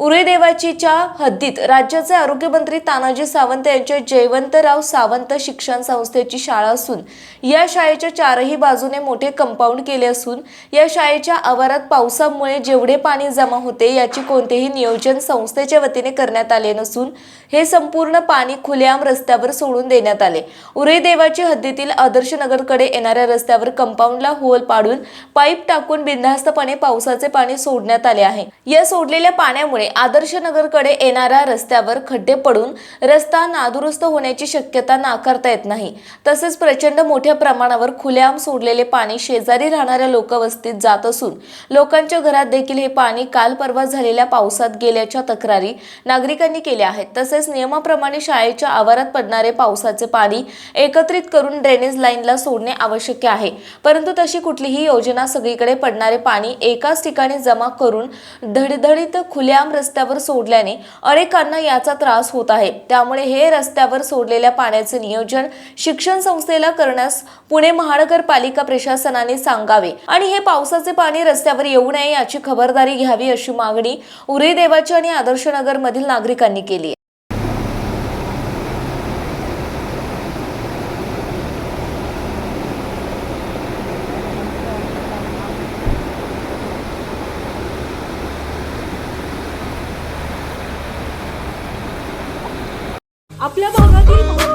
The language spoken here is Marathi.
उरे देवाचीच्या हद्दीत राज्याचे आरोग्यमंत्री तानाजी सावंत यांच्या जयवंतराव सावंत शिक्षण संस्थेची शाळा असून या शाळेच्या चारही बाजूने मोठे कंपाऊंड केले असून या शाळेच्या आवारात पावसामुळे जेवढे पाणी जमा होते याची कोणतेही नियोजन संस्थेच्या वतीने करण्यात आले नसून हे संपूर्ण पाणी खुलेआम रस्त्यावर सोडून देण्यात आले. उरे देवाची हद्दीतील आदर्श नगरकडे येणाऱ्या रस्त्यावर कंपाऊंडला होल पाडून पाईप टाकून बिनधास्तपणे पावसाचे पाणी सोडण्यात आले आहे. या सोडलेल्या पाण्यामुळे आदर्श नगरकडे येणाऱ्या रस्त्यावर खड्डे पडून रस्ता नादुरुस्त होण्याची शक्यता नाकारता येत नाही. तसेच प्रचंड मोठ्या प्रमाणावर खुलेआम सोडलेले पाणी शेजारी राहणाऱ्या लोकवस्तीत जात असून लोकांच्या घरात देखील हे पाणी काल परवा झालेल्या पावसात गेल्याच्या तक्रारी नागरिकांनी केल्या आहेत. तसेच नियमाप्रमाणे शाळेच्या आवारात पडणारे पावसाचे पाणी एकत्रित करून ड्रेनेज लाईनला सोडणे आवश्यक आहे. परंतु तशी कुठलीही योजना सगळीकडे पडणारे पाणी एकाच ठिकाणी जमा करून धडधडीत खुलेआम रस्त्यावर सोडल्याने अनेकांना याचा त्रास होत आहे. त्यामुळे हे रस्त्यावर सोडलेल्या पाण्याचे नियोजन शिक्षण संस्थेला करण्यास पुणे महानगरपालिका प्रशासनाने सांगावे. आणि हे पावसाचे पाणी रस्त्यावर येऊ नये याची खबरदारी घ्यावी अशी मागणी उरेदेवाची आणि आदर्शनगर मधील नागरिकांनी केली आहे आपल्या भागातील